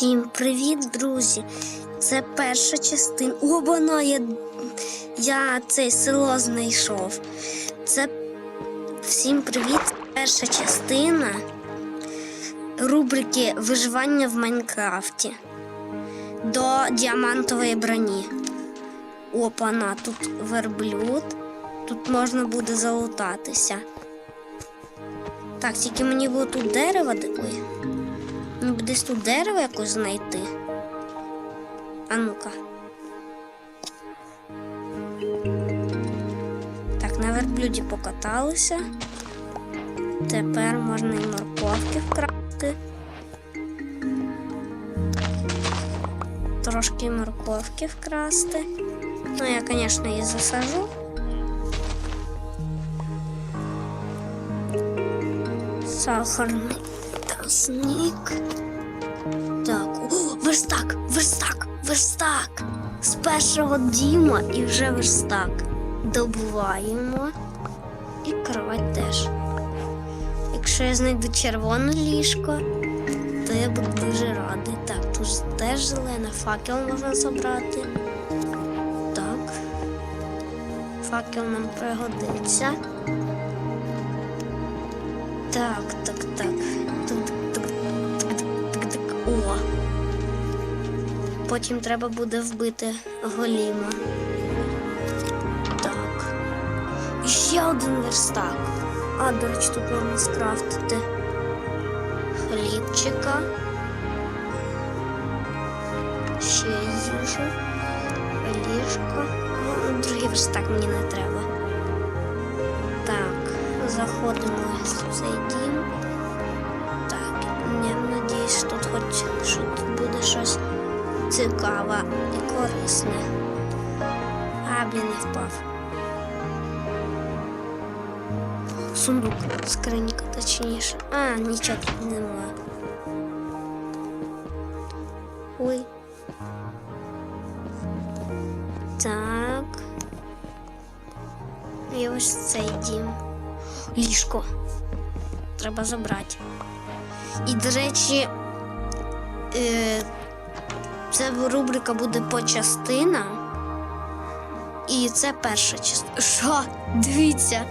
Всім привіт, друзі! Це перша частина. Обана, я, я це село знайшов. Це всім привіт! Перша частина рубрики Виживання в Майнкрафті до діамантової броні. Опана, тут верблюд. Тут можна буде залутатися. Так, тільки мені було тут дерево. Ой. Б десь тут дерево якось знайти. А ну-ка. Так, на верблюді покаталися. Тепер можна і морковки вкрасти. Трошки морковки вкрасти. Ну, я, звісно, її засажу. Сахарний тростник. Так, о, верстак, верстак, верстак. З першого діма і вже верстак. Добуваємо. І кровать теж. Якщо я знайду червоне ліжко, то я буду дуже радий. Так, тут теж зелена, факел можна забрати. Так. Факел нам пригодиться. Так, так, так. Тук, О. Потім треба буде вбити голіма. Так. І ще один верстак. А, до речі, тут можна скрафтити хлібчика. Ще їжу. Ліжко. Ну, другий верстак мені не треба. Так, заходимо в цей дім. Що тут хоч що буде щось цікаве і корисне. А, блін, не впав. Сундук, скринька, точніше. А, нічого тут немає. Ой. Так. І ось цей дім. Ліжко. Треба забрати. І, до речі, е, ця рубрика буде по частинам. І це перша частина. Що? Дивіться.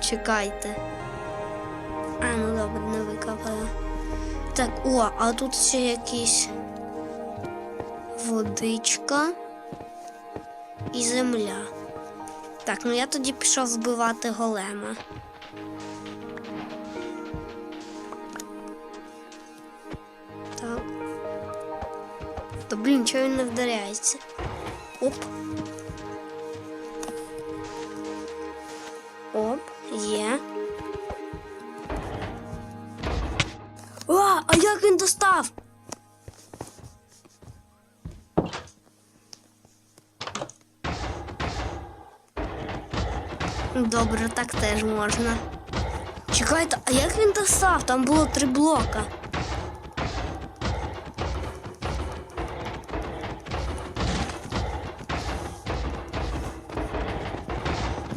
Чекайте. А, ну добре, не викопаю. Так, о, а тут ще якісь водичка і земля. Так, ну я тоді пішов вбивати голема. То блін, чого він не вдаряється? Оп. Оп, є. О, а як він достав? Добре, так теж можна. Чекайте, а як він достав? Там було три блока.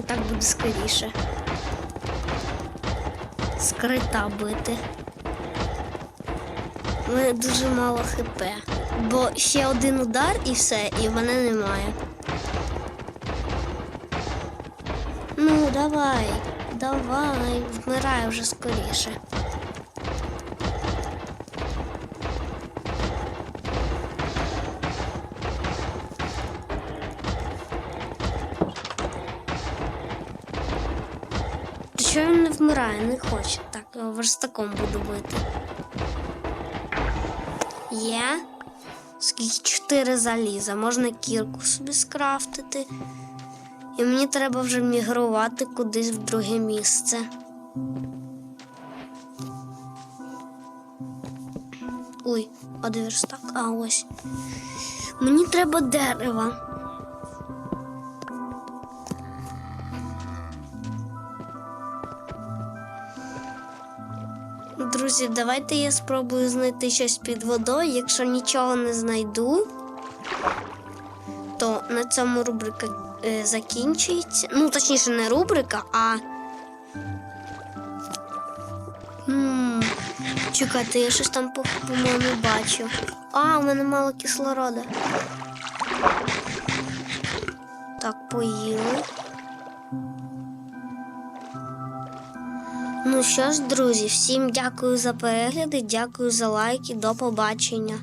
Так буде скоріше. Скрита бити. У мене дуже мало хп. Бо ще один удар і все, і в мене немає. Ну, давай, давай, вмирай вже скоріше. Що він не вмирає, не хоче. Так, його верстаком буду бити. Є. Скільки чотири заліза. Можна кірку собі скрафтити. І мені треба вже мігрувати кудись в друге місце. Ой, а де верстак? А ось. Мені треба дерева. Друзі, давайте я спробую знайти щось під водою. Якщо нічого не знайду, то на цьому рубрика е, закінчується. Ну, точніше, не рубрика, а. Чекайте, я щось там по- по-моєму бачу. А, у мене мало кислорода. Так, поїли. Ну що ж, друзі, всім дякую за перегляди, дякую за лайки. До побачення.